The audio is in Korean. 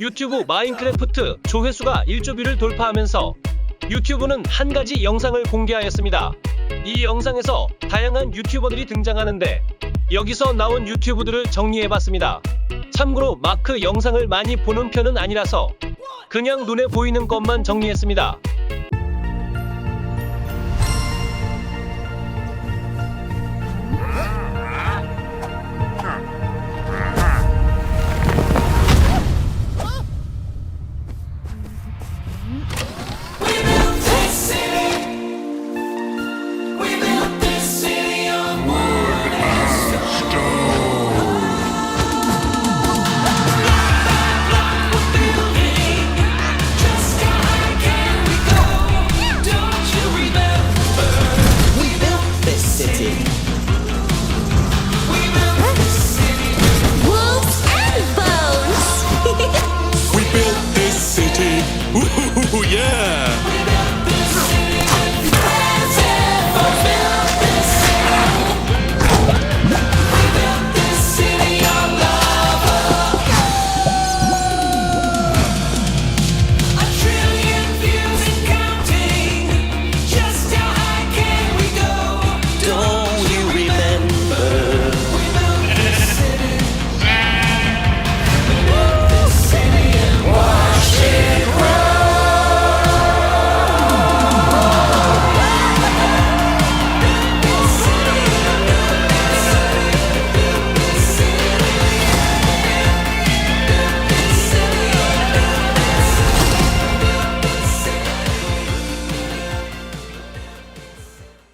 유튜브 마인크래프트 조회수가 1조 뷰를 돌파하면서 유튜브는 한 가지 영상을 공개하였습니다. 이 영상에서 다양한 유튜버들이 등장하는데 여기서 나온 유튜브들을 정리해봤습니다. 참고로 마크 영상을 많이 보는 편은 아니라서 그냥 눈에 보이는 것만 정리했습니다. City. Wolves and bones. We built this city. Ooh, yeah.